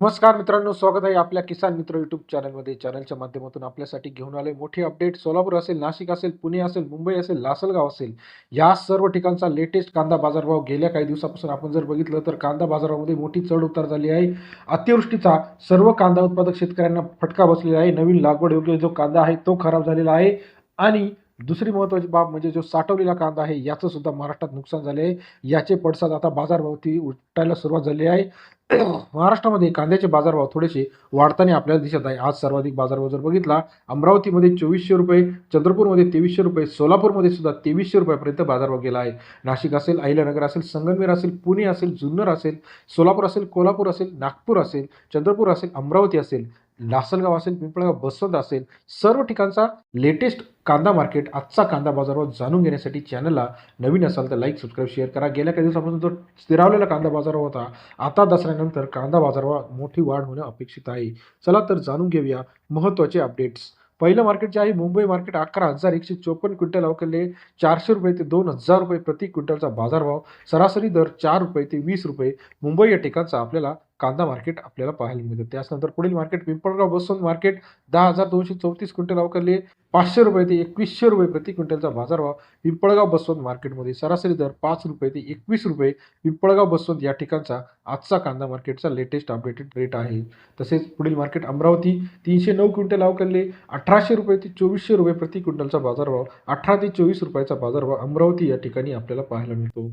नमस्कार मित्रांनो स्वागत आहे आपल्या किसान मित्र युट्यूब चॅनलमध्ये चॅनलच्या माध्यमातून आपल्यासाठी घेऊन आले मोठी अपडेट सोलापूर असेल नाशिक असेल पुणे असेल मुंबई असेल लासलगाव असेल या सर्व ठिकाणचा लेटेस्ट कांदा बाजारभाव गेल्या काही दिवसापासून आपण जर बघितलं तर कांदा बाजारामध्ये मोठी चढ उतार झाली आहे. अतिवृष्टीचा सर्व कांदा उत्पादक शेतकऱ्यांना फटका बसलेला आहे. नवीन लागवड योग्य जो कांदा आहे तो खराब झालेला आहे. आणि दुसरी महत्त्वाची बाब म्हणजे जो साठवलेला कांदा आहे याचं सुद्धा महाराष्ट्रात नुकसान झाले आहे. याचे पडसाद आता बाजारभावती उठायला सुरुवात झाली आहे. महाराष्ट्रामध्ये कांद्याचे बाजारभाव थोडेसे वाढताना आपल्याला दिसत आहे. आज सर्वाधिक बाजारभाव जर बघितला अमरावतीमध्ये चोवीसशे रुपये चंद्रपूरमध्ये तेवीसशे रुपये सोलापूरमध्ये सुद्धा तेवीसशे रुपयापर्यंत बाजारभाव गेला आहे. नाशिक असेल अहिल्यानगर असेल संगमनेर असेल पुणे असेल जुन्नर असेल सोलापूर असेल कोल्हापूर असेल नागपूर असेल चंद्रपूर असेल अमरावती असेल लासलगाव असेल पिंपळगाव बसवंत असेल सर्व ठिकाणचा लेटेस्ट कांदा मार्केट आजचा कांदा बाजारभाव जाणून घेण्यासाठी चॅनलला नवीन असाल तर लाईक सबस्क्राईब शेअर करा. गेल्या काही दिवसापासून जो स्थिरावलेला कांदा बाजारभाव होता आता दसऱ्यानंतर कांदा बाजारभाव मोठी वाढ होणं अपेक्षित आहे. चला तर जाणून घेऊया महत्त्वाचे अपडेट्स पहिलं मार्केट जे आहे मुंबई मार्केट अकरा हजार एकशे चोपन्न क्विंटल अवकले चारशे रुपये ते दोन हजार रुपये प्रति क्विंटलचा बाजारभाव. सरासरी दर चार रुपये ते वीस रुपये. मुंबई या ठिकाणचा आपल्याला कांदा मार्केट आपल्याला पाहायला मिळतं. त्याचनंतर पुढील मार्केट पिंपळगाव बसवंत मार्केट दहा हजार दोनशे चौतीस क्विंटल अवकले पाचशे रुपये ते एकवीसशे रुपये प्रति क्विंटलचा बाजारभाव पिंपळगाव बसवंत मार्केटमध्ये सरासरी दर पाच रुपये ते एकवीस रुपये पिंपळगाव बसवंत या ठिकाणचा आजचा कांदा मार्केटचा लेटेस्ट अपडेटेड रेट आहे. तसेच पुढील मार्केट अमरावती तीनशे नऊ क्विंटल अवकलले अठराशे रुपये ते चोवीसशे रुपये प्रति क्विंटलचा बाजारभाव अठरा ते चोवीस रुपयाचा बाजारभाव अमरावती या ठिकाणी आपल्याला पाहायला मिळतो.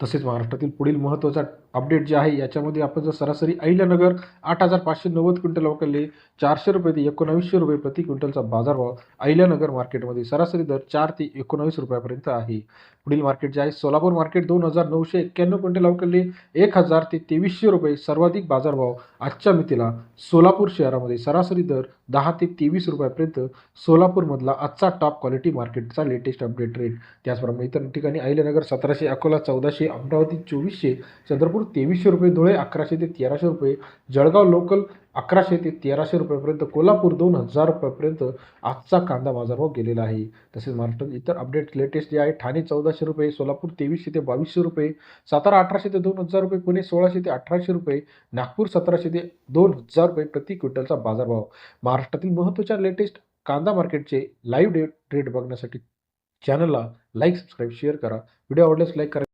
तसेच महाराष्ट्रातील पुढील महत्त्वाचा अपडेट जे आहे याच्यामध्ये आपण जर सरासरी अहिल्यानगर आठ हजार पाचशे नव्वद क्विंटल अवकलले चारशे रुपये ते एकोणावीसशे रुपये प्रति क्विंटलचा बाजारभाव अहिल्यानगर मार्केटमध्ये सरासरी दर चार ते एकोणावीस रुपयापर्यंत आहे. पुढील मार्केट जे आहे सोलापूर मार्केट दोन हजार नऊशे एक्क्याण्णव क्विंटल अवकलले एक हजार ते तेवीसशे रुपये सर्वाधिक बाजारभाव आजच्या मितीला सोलापूर शहरामध्ये सरासरी दर दहा ते तेवीस रुपयापर्यंत सोलापूरमधला आजचा टॉप क्वालिटी मार्केटचा लेटेस्ट अपडेट रेट त्याचप्रमाणे इतर ठिकाणी अहिल्यानगर सतराशे अकोला चौदाशे अमरावती चोवीसशे चंद्रपूर तेवीसशे रुपये धुळे अकराशे ते तेराशे रुपये जळगाव लोकल अकराशे ते तेराशे रुपयापर्यंत कोल्हापूर दोन हजार रुपयापर्यंत आजचा कांदा बाजारभाव गेलेला आहे. तसेच महाराष्ट्रात इतर अपडेट लेटेस्ट जे आहे ठाणे चौदाशे रुपये सोलापूर तेवीसशे ते बावीसशे रुपये सातारा अठराशे ते दोन हजार रुपये पुणे सोळाशे ते अठराशे रुपये नागपूर सतराशे ते दोन हजार रुपये प्रति क्विंटलचा बाजारभाव. महाराष्ट्रातील महत्त्वाच्या लेटेस्ट कांदा मार्केटचे लाईव्ह डेट रेट बघण्यासाठी चॅनलला लाईक सबस्क्राईब शेअर करा. व्हिडिओ आवडल्यास लाईक करा.